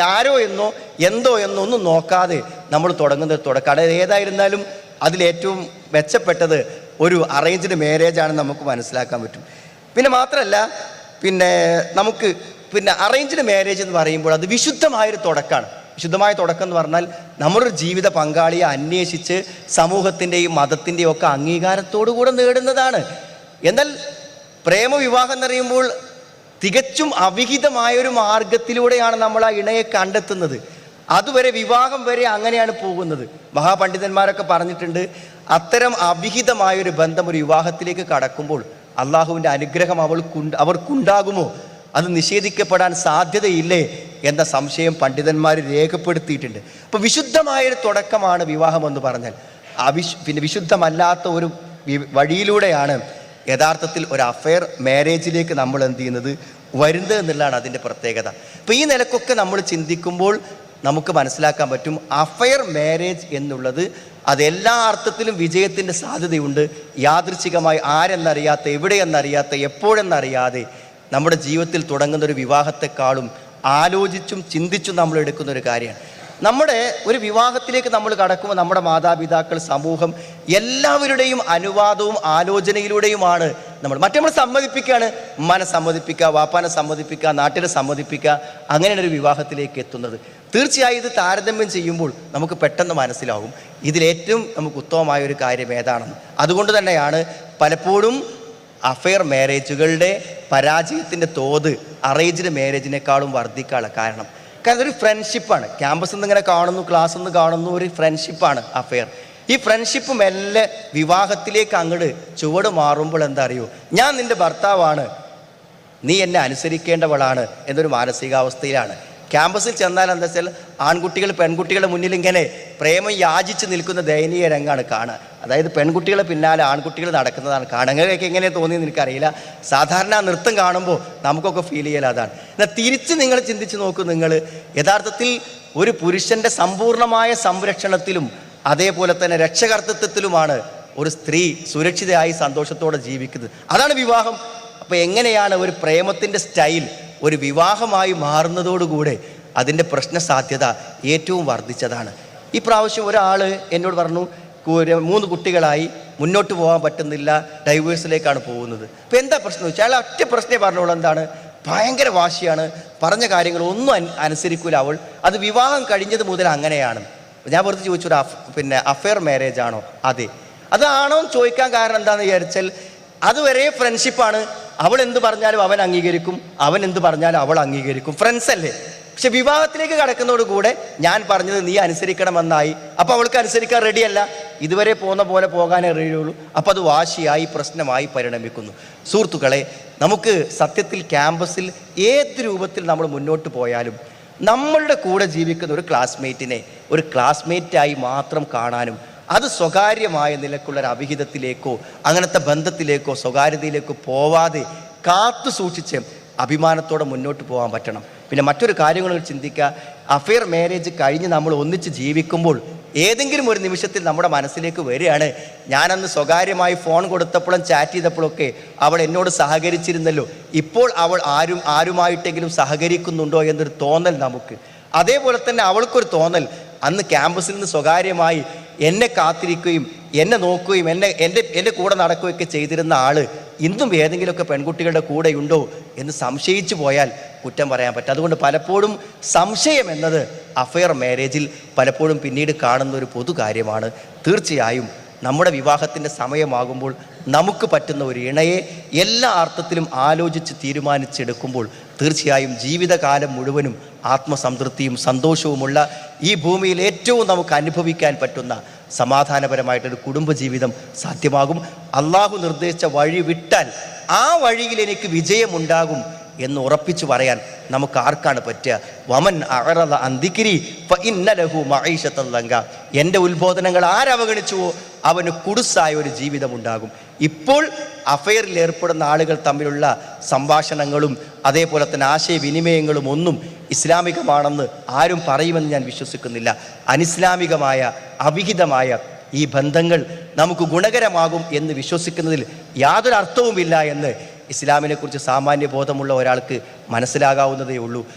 ആരോ എന്നോ എന്തോ എന്നോ ഒന്നും നോക്കാതെ നമ്മൾ തുടങ്ങുന്നത് തുടക്കം. ഏതായിരുന്നാലും അതിലേറ്റവും മെച്ചപ്പെട്ടത് ഒരു അറേഞ്ച്ഡ് മാരേജ് ആണെന്ന് നമുക്ക് മനസ്സിലാക്കാൻ പറ്റും. പിന്നെ മാത്രമല്ല പിന്നെ നമുക്ക് പിന്നെ അറേഞ്ച്ഡ് മാരേജ് എന്ന് പറയുമ്പോൾ അത് വിശുദ്ധമായൊരു തുടക്കമാണ്. വിശുദ്ധമായ തുടക്കം എന്ന് പറഞ്ഞാൽ നമ്മളൊരു ജീവിത പങ്കാളിയെ അന്വേഷിച്ച് സമൂഹത്തിന്റെയും മതത്തിന്റെയും ഒക്കെ അംഗീകാരത്തോടു കൂടെ നേടുന്നതാണ്. എന്നാൽ പ്രേമവിവാഹം എന്ന് പറയുമ്പോൾ തികച്ചും അവിഹിതമായ ഒരു മാർഗത്തിലൂടെയാണ് നമ്മൾ ആ ഇണയെ കണ്ടെത്തുന്നത്. അതുവരെ വിവാഹം വരെ അങ്ങനെയാണ് പോകുന്നത്. മഹാപണ്ഡിതന്മാരൊക്കെ പറഞ്ഞിട്ടുണ്ട് അത്തരം അവിഹിതമായ ഒരു ബന്ധം ഒരു വിവാഹത്തിലേക്ക് കടക്കുമ്പോൾ അള്ളാഹുവിന്റെ അനുഗ്രഹം അവൾക്കുണ്ട് അവർക്കുണ്ടാകുമോ? അത് നിഷേധിക്കപ്പെടാൻ സാധ്യതയില്ലേ എന്ന സംശയം പണ്ഡിതന്മാർ രേഖപ്പെടുത്തിയിട്ടുണ്ട്. അപ്പോൾ വിശുദ്ധമായൊരു തുടക്കമാണ് വിവാഹം എന്ന് പറഞ്ഞാൽ. അവിശ് പിന്നെ വിശുദ്ധമല്ലാത്ത ഒരു വഴിയിലൂടെയാണ് യഥാർത്ഥത്തിൽ ഒരു അഫെയർ മാരേജിലേക്ക് നമ്മൾ എന്ത് ചെയ്യുന്നത്? വരുന്നത് എന്നുള്ളതാണ് അതിന്റെ പ്രത്യേകത. അപ്പോൾ ഈ നിലക്കൊക്കെ നമ്മൾ ചിന്തിക്കുമ്പോൾ നമുക്ക് മനസ്സിലാക്കാൻ പറ്റും അഫെയർ മാരേജ് എന്നുള്ളത് അത് എല്ലാ അർത്ഥത്തിലും വിജയത്തിന്റെ സാധ്യതയുണ്ട്. യാദൃച്ഛികമായി ആരെന്നറിയാത്ത എവിടെയെന്നറിയാത്ത എപ്പോഴെന്നറിയാതെ നമ്മുടെ ജീവിതത്തിൽ തുടങ്ങുന്ന ഒരു വിവാഹത്തെക്കാളും ആലോചിച്ചും ചിന്തിച്ചും നമ്മൾ എടുക്കുന്ന ഒരു കാര്യമാണ്. നമ്മുടെ ഒരു വിവാഹത്തിലേക്ക് നമ്മൾ കടക്കുമ്പോൾ നമ്മുടെ മാതാപിതാക്കൾ സമൂഹം എല്ലാവരുടെയും അനുവാദവും ആലോചനയിലൂടെയുമാണ് നമ്മൾ. മറ്റേ നമ്മൾ സമ്മതിപ്പിക്കുകയാണ്. ഉമ്മാനെ സമ്മതിപ്പിക്കുക വാപ്പാനെ സമ്മതിപ്പിക്കുക നാട്ടിനെ സമ്മതിപ്പിക്കുക. അങ്ങനെയാണ് ഒരു വിവാഹത്തിലേക്ക് എത്തുന്നത്. തീർച്ചയായും ഇത് താരതമ്യം ചെയ്യുമ്പോൾ നമുക്ക് പെട്ടെന്ന് മനസ്സിലാവും ഇതിലേറ്റവും നമുക്ക് ഉത്തമമായ ഒരു കാര്യം ഏതാണെന്ന്. അതുകൊണ്ട് തന്നെയാണ് പലപ്പോഴും അഫെയർ മാരേജുകളുടെ പരാജയത്തിന്റെ തോത് അറേഞ്ച്ഡ് മാരേജിനേക്കാളും വർദ്ധിക്കാനുള്ള കാരണം. കാരണം ഒരു ഫ്രണ്ട്ഷിപ്പാണ് ക്യാമ്പസിൽ നിന്ന് ഇങ്ങനെ കാണുന്നു ക്ലാസ് നിന്ന് കാണുന്നു ഒരു ഫ്രണ്ട്ഷിപ്പാണ് അഫെയർ ഈ ഫ്രണ്ട്ഷിപ്പ് മെല്ലെ വിവാഹത്തിലേക്ക് അങ്ങോട്ട് ചുവട് മാറുമ്പോൾ എന്താ അറിയോ ഞാൻ നിന്റെ ഭർത്താവാണ്. നീ എന്നെ അനുസരിക്കേണ്ടവളാണ് എന്നൊരു മാനസികാവസ്ഥയിലാണ്. ക്യാമ്പസിൽ ചെന്നാൽ എന്താ വെച്ചാൽ ആൺകുട്ടികൾ പെൺകുട്ടികളുടെ മുന്നിൽ ഇങ്ങനെ പ്രേമം യാചിച്ച് നിൽക്കുന്ന ദയനീയ രംഗമാണ് കാണുക. അതായത് പെൺകുട്ടികളെ പിന്നാലെ ആൺകുട്ടികൾ നടക്കുന്നതാണ് കാണുകയൊക്കെ എങ്ങനെ തോന്നിയെന്ന് എനിക്കറിയില്ല. സാധാരണ നൃത്തം കാണുമ്പോൾ നമുക്കൊക്കെ ഫീൽ ചെയ്യല അതാണ്. എന്നാൽ തിരിച്ച് നിങ്ങൾ ചിന്തിച്ച് നോക്കൂ നിങ്ങൾ. യഥാർത്ഥത്തിൽ ഒരു പുരുഷന്റെ സമ്പൂർണമായ സംരക്ഷണത്തിലും അതേപോലെ തന്നെ രക്ഷകർത്തൃത്വത്തിലുമാണ് ഒരു സ്ത്രീ സുരക്ഷിതയായി സന്തോഷത്തോടെ ജീവിക്കുന്നത്. അതാണ് വിവാഹം. അപ്പോൾ എങ്ങനെയാണ് ഒരു പ്രേമത്തിന്റെ സ്റ്റൈൽ ഒരു വിവാഹമായി മാറുന്നതോടുകൂടെ അതിന്റെ പ്രശ്ന സാധ്യത ഏറ്റവും വർദ്ധിച്ചതാണ്. ഈ പ്രാവശ്യം ഒരാൾ എന്നോട് പറഞ്ഞു മൂന്ന് കുട്ടികളായി മുന്നോട്ട് പോകാൻ പറ്റുന്നില്ല ഡൈവേഴ്സിലേക്കാണ് പോകുന്നത്. അപ്പോൾ എന്താ പ്രശ്നം വെച്ചാൽ അയാൾ ഒറ്റ പ്രശ്നമേ പറഞ്ഞോളൂ എന്താണ്? ഭയങ്കര വാശിയാണ്. പറഞ്ഞ കാര്യങ്ങൾ ഒന്നും അനുസരിക്കൂല അവൾ. അത് വിവാഹം കഴിഞ്ഞത് മുതൽ അങ്ങനെയാണ്. ഞാൻ വെറുതെ ചോദിച്ചു ഒരു പിന്നെ അഫെയർ മാരേജ് ആണോ? അതെ. അതാണോ ചോദിക്കാൻ കാരണം എന്താണെന്ന് വിചാരിച്ചാൽ അതുവരെ ഫ്രണ്ട്ഷിപ്പാണ് അവൾ എന്ത് പറഞ്ഞാലും അവൻ അംഗീകരിക്കും അവൻ എന്ത് പറഞ്ഞാലും അവൾ അംഗീകരിക്കും. ഫ്രണ്ട്സ് അല്ലേ? പക്ഷെ വിവാഹത്തിലേക്ക് കടക്കുന്നതോടുകൂടെ ഞാൻ പറഞ്ഞത് നീ അനുസരിക്കണമെന്നായി. അപ്പോൾ അവൾക്ക് അനുസരിക്കാൻ റെഡിയല്ല ഇതുവരെ പോകുന്ന പോലെ പോകാനേ റെഡിയുള്ളൂ അപ്പോൾ അത് വാശിയായി പ്രശ്നമായി പരിണമിക്കുന്നു. സുഹൃത്തുക്കളെ നമുക്ക് സത്യത്തിൽ ക്യാമ്പസിൽ ഏത് രൂപത്തിൽ നമ്മൾ മുന്നോട്ട് പോയാലും നമ്മളുടെ കൂടെ ജീവിക്കുന്ന ഒരു ക്ലാസ്മേറ്റിനെ ഒരു ക്ലാസ്മേറ്റായി മാത്രം കാണാനും അത് സ്വകാര്യമായ നിലക്കുള്ള ഒരു അവിഹിതത്തിലേക്കോ അങ്ങനത്തെ ബന്ധത്തിലേക്കോ സ്വകാര്യതയിലേക്കോ പോവാതെ കാത്തു സൂക്ഷിച്ച് അഭിമാനത്തോടെ മുന്നോട്ട് പോകാൻ പറ്റണം. പിന്നെ മറ്റൊരു കാര്യങ്ങൾ ചിന്തിക്കുക. അഫെയർ മാരേജ് കഴിഞ്ഞ് നമ്മൾ ഒന്നിച്ച് ജീവിക്കുമ്പോൾ ഏതെങ്കിലും ഒരു നിമിഷത്തിൽ നമ്മുടെ മനസ്സിലേക്ക് വരികയാണ്. ഞാനന്ന് സ്വകാര്യമായി ഫോൺ കൊടുത്തപ്പോഴും ചാറ്റ് ചെയ്തപ്പോഴൊക്കെ അവൾ എന്നോട് സഹകരിച്ചിരുന്നല്ലോ. ഇപ്പോൾ അവൾ ആരും ആരുമായിട്ടെങ്കിലും സഹകരിക്കുന്നുണ്ടോ എന്നൊരു തോന്നൽ നമുക്ക്. അതേപോലെ തന്നെ അവൾക്കൊരു തോന്നൽ. അന്ന് ക്യാമ്പസിൽ നിന്ന് സ്വകാര്യമായി എന്നെ കാത്തിരിക്കുകയും എന്നെ നോക്കുകയും എന്നെ എന്റെ എന്റെ കൂടെ നടക്കുകയൊക്കെ ചെയ്തിരുന്ന ആൾ ഇന്നും ഏതെങ്കിലുമൊക്കെ പെൺകുട്ടികളുടെ കൂടെയുണ്ടോ എന്ന് സംശയിച്ചു പോയാൽ കുറ്റം പറയാൻ പറ്റും. അതുകൊണ്ട് പലപ്പോഴും സംശയം എന്നത് അഫെയർ മാരേജിൽ പലപ്പോഴും പിന്നീട് കാണുന്ന ഒരു പൊതു കാര്യമാണ്. തീർച്ചയായും നമ്മുടെ വിവാഹത്തിന്റെ സമയമാകുമ്പോൾ നമുക്ക് പറ്റുന്ന ഒരു ഇണയെ എല്ലാ അർത്ഥത്തിലും ആലോചിച്ച് തീരുമാനിച്ചെടുക്കുമ്പോൾ തീർച്ചയായും ജീവിതകാലം മുഴുവനും ആത്മസംതൃപ്തിയും സന്തോഷവുമുള്ള ഈ ഭൂമിയിൽ ഏറ്റവും നമുക്ക് അനുഭവിക്കാൻ പറ്റുന്ന സമാധാനപരമായിട്ടൊരു കുടുംബജീവിതം സാധ്യമാകും. അള്ളാഹു നിർദ്ദേശിച്ച വഴി വിട്ടാൽ ആ വഴിയിൽ എനിക്ക് വിജയമുണ്ടാകും എന്ന് ഉറപ്പിച്ചു പറയാൻ നമുക്ക് ആർക്കാണ് പറ്റുക? വമൻ അറല അന്തിക്കിരി ഇന്നലഹു മഹീഷത്തല്ലങ്ക എന്റെ ഉത്ബോധനങ്ങൾ ആരവഗണിച്ചുവോ? അവന് കുടുസായ ഒരു ജീവിതം ഉണ്ടാകും ഇപ്പോൾ അഫയറിൽ ഏർപ്പെടുന്ന ആളുകൾ തമ്മിലുള്ള സംഭാഷണങ്ങളും അതേപോലെ തന്നെ ആശയവിനിമയങ്ങളും ഒന്നും ഇസ്ലാമികമാണെന്ന് ആരും പറയുമെന്ന് ഞാൻ വിശ്വസിക്കുന്നില്ല. അനിസ്ലാമികമായ അവിഹിതമായ ഈ ബന്ധങ്ങൾ നമുക്ക് ഗുണകരമാകും എന്ന് വിശ്വസിക്കുന്നതിൽ യാതൊരു അർത്ഥവുമില്ല എന്ന് ഇസ്ലാമിനെക്കുറിച്ച് സാമാന്യ ബോധമുള്ള ഒരാൾക്ക് മനസ്സിലാകാവുന്നതേ ഉള്ളൂ